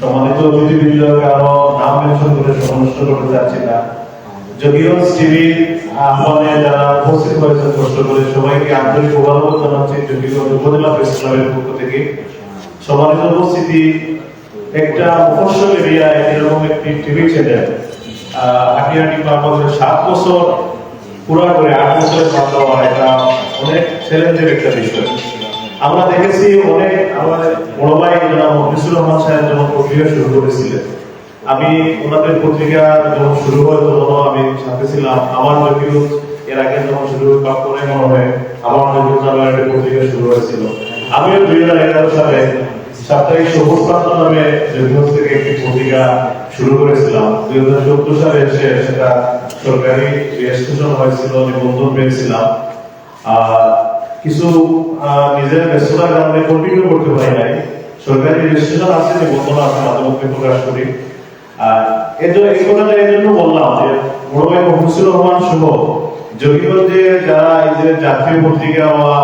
সম্মানিত অতিথিবৃন্দকে আরও নাম মেনশন করে সমস্ত করতে চাচ্ছি না। যদিও টিভি আহ্বানে যারা উপস্থিত হয়েছেন, কষ্ট করে সবাইকে আন্তরিক অভিনন্দন জানাচ্ছি যদিও উপজেলা প্রেস ক্লাবের পক্ষ থেকে। সম্মানিত উপস্থিতি, একটা মফস্বল এরিয়ায় এরকম একটি টিভি চ্যানেল হাটিয়াটি আমাদের সাত বছর পুরা করে আট বছরের দেওয়া এটা অনেক চ্যালেঞ্জের একটা বিষয়। আমরা দেখেছি অনেক আমাদের বড় ভাই জনাব মফিসুর রহমান সাহেব যখন পত্রিকা শুরু করেছিলেন, আমি ওনাদের পত্রিকা যখন শুরু হয় তখন আমি সাথে ছিলাম। আমার যদিও এর আগে যখন শুরু পরে মনে হয় আমার যদিও একটা পত্রিকা শুরু হয়েছিল। আমিও দুই হাজার এগারো সালে সাপ্তাহিক সবুজ প্রান্ত নামে যদিও থেকে একটি পত্রিকা শুরু করেছিলাম। দুই হাজার চোদ্দ সালে এসে সেটা সরকারি রেজিস্ট্রেশন হয়েছিল, নিবন্ধন পেয়েছিলাম। আর কিছু নিজের ব্যস্ততার কারণে কন্টিনিউ করতে পারি নাই। সরকারি রেজিস্ট্রেশন আছে নিবন্ধন আছে, মাঝে প্রকাশ করি। এই কথাটা এই জন্য বললাম যে রহমান সহ যারা এই যে জাতীয় পত্রিকা বা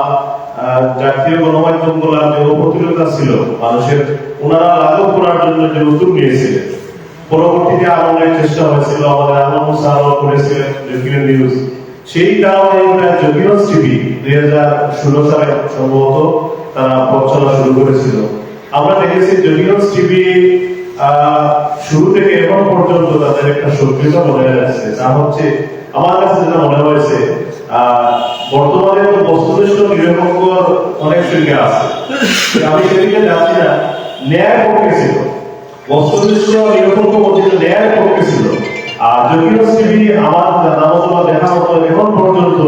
জাতীয় গণমাধ্যম যে ছিল, মানুষের ওনারা লাঘব করার জন্য যে উদ্যোগ নিয়েছিলেন। পরবর্তীতে অনেক চেষ্টা হয়েছিল, আমাদের আলম সাহায্য করেছিলেন নিউজ। সেই কারণে জকিগঞ্জ টিভি দুই হাজার ষোলো সালে সম্ভবত তারা পথ শুরু করেছিল। আমরা দেখেছি জকিগঞ্জ টিভি শুরু থেকে এখন পর্যন্ত তাদের একটা সক্রিয়তা বজায় রাখছে তা হচ্ছে, আমার কাছে যেটা মনে হয়েছে বর্তমানে তো বস্তুনিষ্ঠ নিরপেক্ষ অনেক সংখ্যা আছে। আমি সেদিকে যাচ্ছি না ন্যায় পক্ষে ছিল। বস্তুনিষ্ঠ নিরপেক্ষ ন্যায় পক্ষে ছিল। আর যদিও টিভি আমার জানা দেখা মতো এখন পর্যন্ত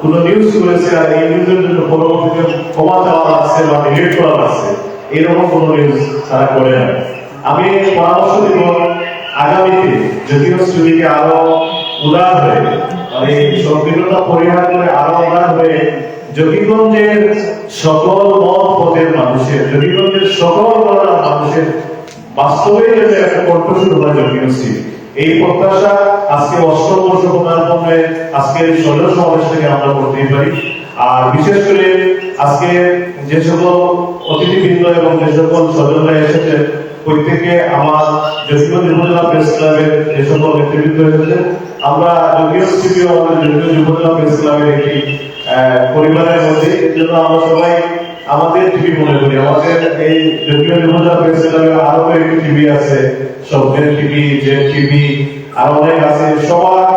কোন নিউজ করেছে আর এই নিউজের জন্য পরবর্তীতে ক্ষমা চাওয়া লাগছে বা ডিলিট করা লাগছে এরকম কোন নিউজ তারা করে না। আমি পরামর্শ দিব আগামীতে, যদিও টিভিকে আরও উদার হয়ে মানে সংকীর্ণতা পরিহার করে আরও উদার হয়ে যোগীগঞ্জের সকল মত পথের মানুষের যোগীগঞ্জের সকল মানুষের বাস্তবে একটা কণ্ঠস্বর হয় যোগীগঞ্জ টিভি এই প্রত্যাশা আজকে অষ্টম বর্ষ পদার্পণে আজকের এই সদর সমাবেশ থেকে আমরা করতেই পারি। আর বিশেষ করে আজকে যে সকল অতিথিবৃন্দ এবং যে সকল স্বজনরা এসেছে প্রত্যেকে আমার জসিমত উপজেলা প্রেস ক্লাবের যে সকল নেতৃবৃন্দ এসেছে, আমরা আমাদের জসিমত উপজেলা প্রেস ক্লাবের একটি পরিবারের মধ্যে, এর জন্য আমরা সবাই আমাদের টিভি মনে করি। আমাদের এই যদিও প্রেস ক্লাবে আরও একটি টিভি আছে শব্দের টিভি যে টিভি আরও অনেক আছে। সবার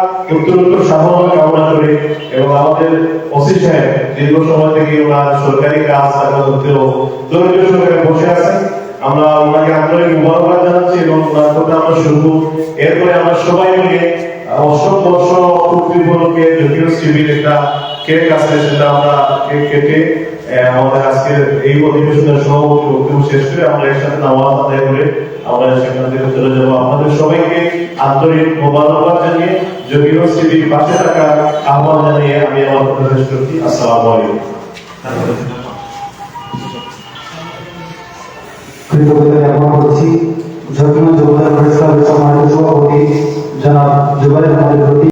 কামনা এবং আমাদের ওসি সাহেব দীর্ঘ সময় থেকে ওনার সরকারি কাজ দরিদ্র সরকারে বসে আছেন। আমরা ওনাকে আন্তরিক জানাচ্ছি এবং ওনার কথা আমরা শুনব। এরপরে আমরা সবাই মিলে অষ্টম বর্ষ যদিও টিভির একটা কেক আছে, সেটা আমরা কেক কেটে আমাদের আজকের এই অধিবেশনের সভাপতি বক্তব্য শেষ করে আমরা একসাথে নামাজ আদায় করে আমরা সেখান থেকে চলে যাব। আপনাদের সবাইকে আন্তরিক জানিয়ে, যদিও টিভির পাশে থাকার আহ্বান জানিয়ে আমি আমার কথা শেষ করছি। আসসালামু আলাইকুম। উপজেলা প্রেস ক্লাবের সম্মানিত সভাপতি জনাব জুবাইর আহমদের প্রতি।